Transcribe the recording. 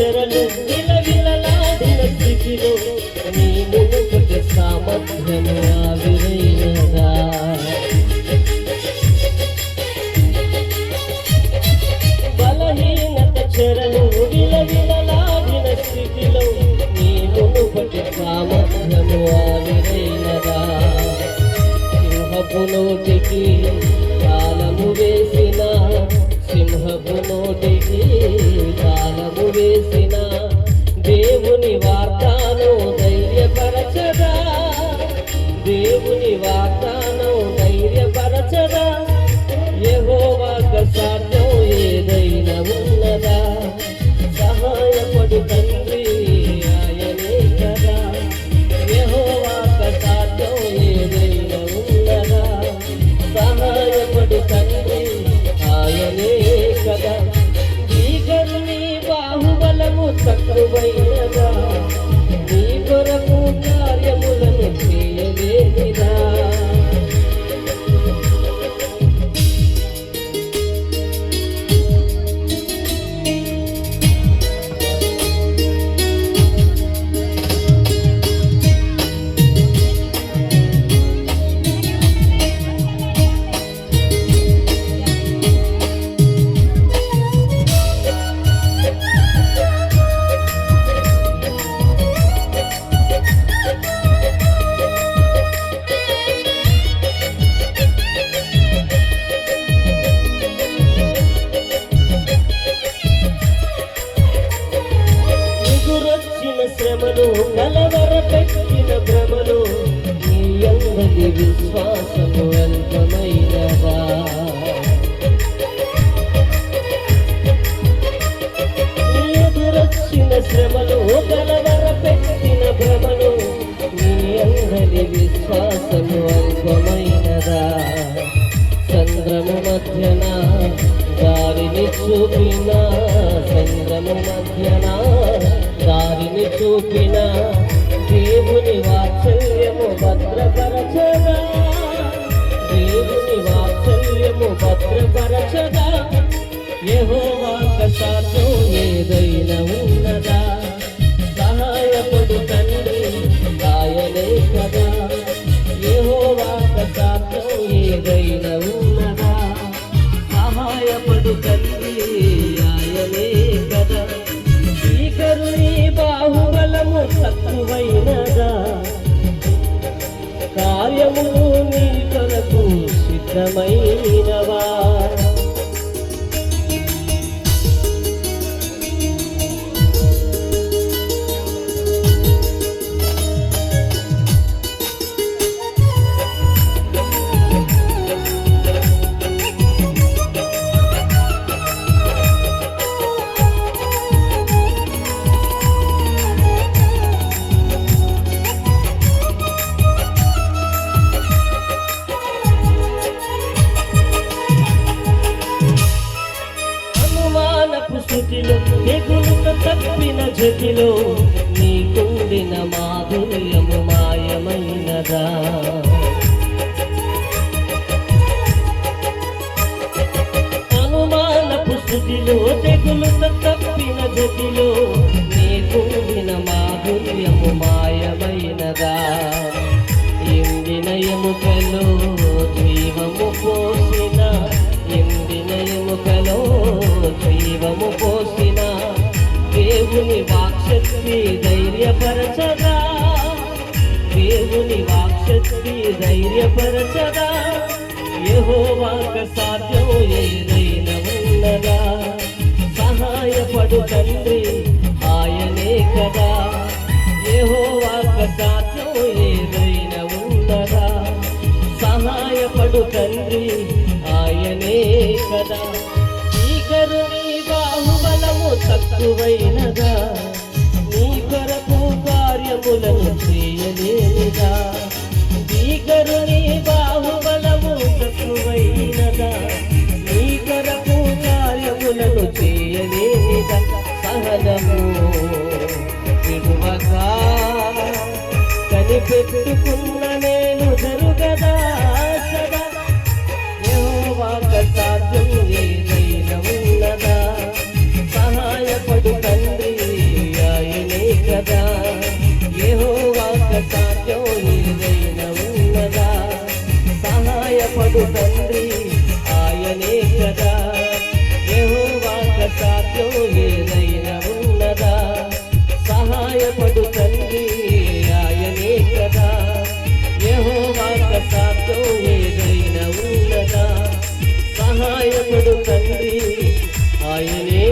చెరలు విలవిలలాడిన స్థితిలో నీ సామర్థ్యము ఆవిరైనదా బలహీనత చెరలు విలవిలలాడిన స్థితిలో నీ మునుపటి సామర్థ్యము ఆవిరైనదా సింహపు నోటికి కాలము వేసినా సింహపు నోటికి కాలము వేసిన దేవుని విశ్వాసము అల్పమైనదా? ఎదురొచ్చిన శ్రమలు కలవర పెట్టిన భ్రమలు నీ అందరి విశ్వాసము అల్పమైనదా? చంద్రము మధ్యన దారిని చూపిన చంద్రము మధ్యన దారిని దేవుని వాత్సల్యము భద్రపరచదా? దేవుని వాత్సల్యము భద్రపరచగా యెహోవాక సాధ్యం ఏదైనా తక్కువైనదా కార్యము నీ కొరకు సిద్ధమైనవా? స్థితిలో తెగులుతో తప్పిన జతిలో నీకుండిన మాధుర్యము మాయమైనదా? అనుమానపు స్థితిలో తెగులుతో తప్పిన జతిలో నీకుండిన మాధుర్యము మాయమైనదా? ఎండిన కలో జీవము పో వాక్శక్తి ధైర్యపరచదా దేవుని వాక్శక్తి ధైర్యపరచదా యెహోవాక సాధ్యం ఏదైనా ఉన్నదా. సహాయపడు తండ్రి ఆయనే కదా. యెహోవాక సాధ్యం ఏదైనా ఉన్నదా. సహాయపడు తండ్రి ఆయనే కదా. ఈకరుని బాహుబలము తక్కువైనదా. కార్యములను చేయలేదా భీకరుని బాహుబలము తక్కువైనదా నీ కొరకు కార్యములను చేయలేదా సహనము విడువగా కనిపెట్టుకున్న నేను జరుగదా? సదా సాధ్యం ఏదైనా ఉన్నదా? సహాయపడు తండ్రి ఆయనే కదా. యెహోవాక సాధ్యం ఏదైనా ఉన్నదా? సహాయపడు తండ్రి ఆయనే